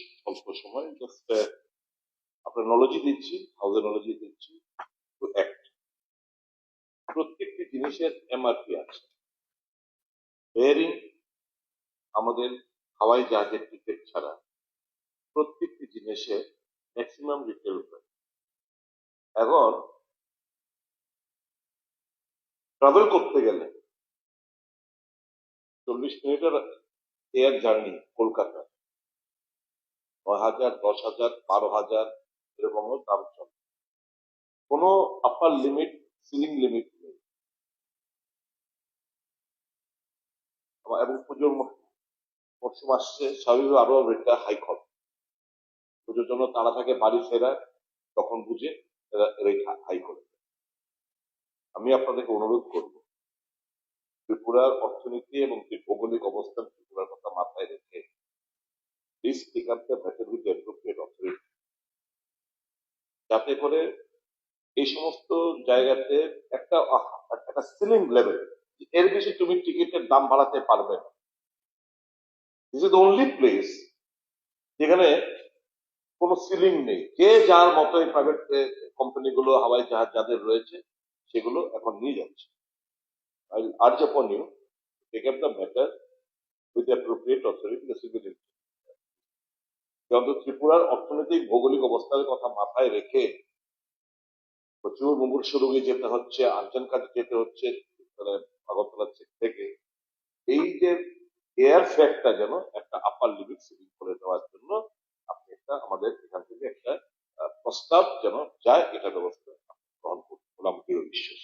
স্বল্প সময় জাস্ট আপনার নলেজই দিচ্ছি হাউজের নলেজই দিচ্ছি, তো অ্যাক্ট প্রত্যেকটি জিনিসের এমআরপি আছে। বেয়ারিং আমাদের হাওয়াই জাহাজের টিকিট ছাড়া প্রত্যেকটি জিনিসের ম্যাক্সিমাম রিটেল প্রাইস এখন ট্রাভেল করতে গেলে চল্লিশ মিনিটের এয়ার জার্নি কলকাতা নয় হাজার, দশ হাজার, বারো হাজার এরকমও দাম চলে। কোনো আপার লিমিট সিলিং লিমিট নেই। এবং পুজোর মরশুম আসছে স্বাভাবিক আরও রেটটা হাই হবে। পুজোর জন্য তারা থাকে বাড়ি ফেরা, তখন বুঝে রেট হাই করে। আমি আপনাদেরকে অনুরোধ করব, ত্রিপুরার অর্থনীতি এবং ভৌগোলিক অবস্থান ত্রিপুরার কথা মাথায় রেখে take the matter with appropriate authority যাতে করে এই সমস্ত জায়গাতে একটা একটা সিলিং লেভেল এর বেশি তুমি টিকিটের দাম বাড়াতে পারবে না। দিস ইজ অনলি প্লেস যেখানে কোনো সিলিং নেই। যে যার মতো প্রাইভেট কোম্পানিগুলো হাওয়াই জাহাজ যাদের রয়েছে, সেগুলো এখন নিয়ে যাচ্ছে। আর up the matter with the appropriate authority, the civil কিন্তু ত্রিপুরার অর্থনৈতিক ভৌগোলিক অবস্থার কথা মাথায় রেখে প্রচুর মুমূর্ষ রোগী যেতে হচ্ছে আর্জন কাজে যেতে হচ্ছে মানে আগরতলার চেক থেকে। এই যে এয়ার ফ্যাক্টটা যেন একটা আপার লিমিট সিলিং করে দেওয়ার জন্য আপনি একটা আমাদের এখান থেকে একটা প্রস্তাব যেন যায়, এটা ব্যবস্থা গ্রহণ করুন। বলে আমার বিশ্বাস